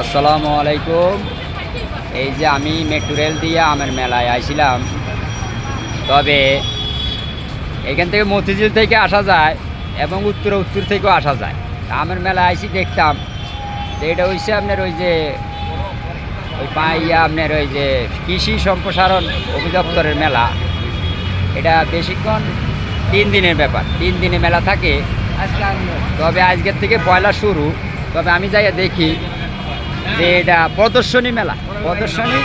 আসসালামু আলাইকুম। এই যে আমি মেট্রো রেল দিয়ে আমের মেলায় আইছিলাম। তবে এখান থেকে মতিঝিল থেকে আসা যায় এবং উত্তর উত্তর থেকেও আসা যায়। আমের মেলায় আইসি দেখতাম তো এটা হচ্ছে আপনার ওই যে ওই পাইয়া আপনার ওই যে কৃষি সম্প্রসারণ অভিদপ্তরের মেলা। এটা বেশিক্ষণ তিন দিনের ব্যাপার, তিন দিনে মেলা থাকে। তবে আজকের থেকে পয়লা শুরু। তবে আমি যাই দেখি যে এটা প্রদর্শনী মেলা প্রদর্শনী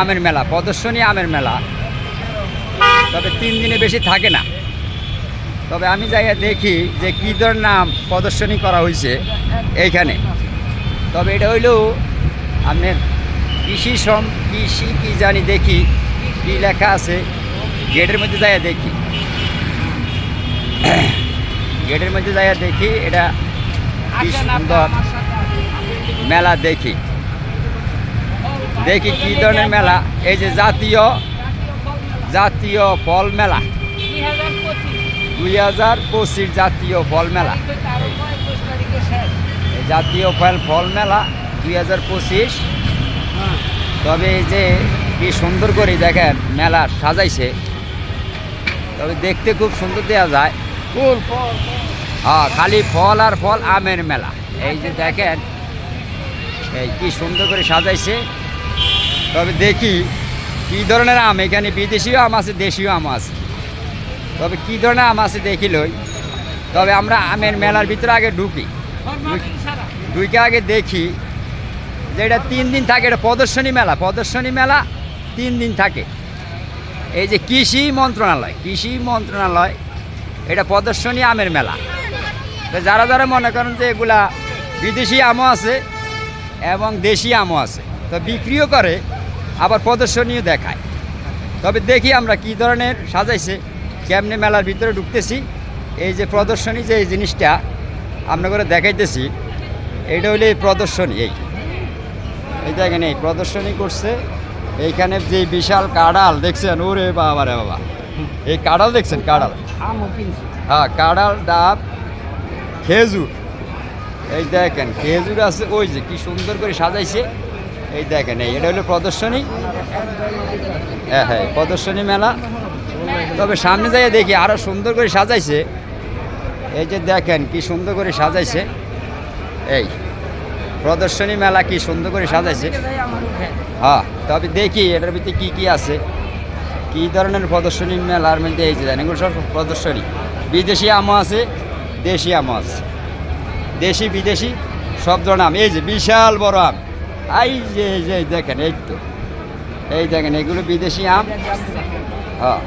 আমের মেলা প্রদর্শনী আমের মেলা। তবে তিন দিনে বেশি থাকে না। তবে আমি যাই দেখি যে কী ধরনের নাম প্রদর্শনী করা হয়েছে এইখানে। তবে এটা হইল আপনার কৃষি সম কৃষি কি জানি দেখি, কি লেখা আছে, গেটের মধ্যে যাইয়া দেখি। গেটের মধ্যে যাইয়া দেখি এটা কি সুন্দর। মেলা দেখি। দেখি কি ধরনের মেলা। এই যে জাতীয় জাতীয় ফল মেলা। দুই হাজার পঁচিশ জাতীয় ফল মেলা। এই জাতীয় ফল ফল মেলা দুই হাজার পঁচিশ। তবে এই যে কি সুন্দর করে দেখেন মেলা সাজাইছে। তবে দেখতে খুব সুন্দর দেওয়া যায়। হ্যাঁ খালি ফল আর ফল আমের মেলা। এই যে দেখেন এই কি সুন্দর করে সাজাইছে। তবে দেখি, কী ধরনের আম? এখানে বিদেশিও আম আছে, দেশীয় আম আছে। তবে কী ধরনের আম আছে দেখিলই তবে আমরা আমের মেলার ভিতরে আগে ঢুকি। ঢুকে আগে দেখি যে এটা তিন দিন থাকে, এটা প্রদর্শনী মেলা। প্রদর্শনী মেলা তিন দিন থাকে। এই যে কৃষি মন্ত্রণালয় কৃষি মন্ত্রণালয়, এটা প্রদর্শনী আমের মেলা। তো যারা যারা মনে করেন যে এগুলা বিদেশি আমও আছে এবং দেশি আমও আছে। তো বিক্রিও করে আবার প্রদর্শনীও দেখায়। তবে দেখি আমরা কি ধরনের সাজাইছে কেমনে মেলার ভিতরে ঢুকতেছি। এই যে প্রদর্শনী যে এই জিনিসটা আমরা করে দেখাইতেছি এটা হইলে এই প্রদর্শনী এই। এই দেখেন এই প্রদর্শনী করছে এইখানে যে বিশাল কাড়াল দেখছেন ওরে বাবা রে বাবা। এই কাড়াল দেখছেন কাড়াল? হ্যাঁ কাড়াল ডাব খেজুর। এই দেখেন, খেজুর আছে, ওই যে কি সুন্দর করে সাজাইছে। এই দেখেন, এই, এটা হলো প্রদর্শনী। হ্যাঁ হ্যাঁ প্রদর্শনী মেলা। তবে সামনে যাই দেখি আরও সুন্দর করে সাজাইছে। এই যে দেখেন, কি সুন্দর করে সাজাইছে। এই, প্রদর্শনী মেলা কি সুন্দর করে সাজাইছে। হ্যাঁ তবে দেখি, এটার ভিতরে কী কী আছে। কী ধরনের প্রদর্শনী মেলার মধ্যে এই যে, জানেন সব প্রদর্শনী। বিদেশি আমও আছে, দেশি আমও আছে। দেশি, বিদেশি, সব ধরনের আম। এই যে বিশাল বড় আম। এই যে এই যে দেখেন, এই তো। এই দেখেন, এগুলো বিদেশি আম। হ্যাঁ।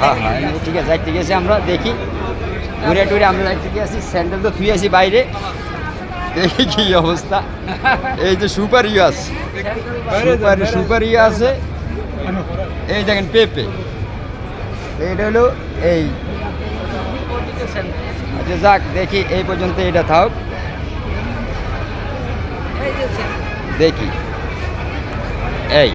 হ্যাঁ হ্যাঁ ঠিক আছে, যাইতে গেছি আমরা, দেখি। ঘুরে টুরে আমরা যাইতে গেছি, স্যান্ডেল তো থুই আছি বাইরে। দেখি কি অবস্থা। এই যে সুপার ইয়ে আছে সুপার সুপার ইয়ে আছে। এই দেখেন পেঁপে। এইটা হলো এই আচ্ছা যাক দেখি এই পর্যন্ত এটা থাক। দেখি।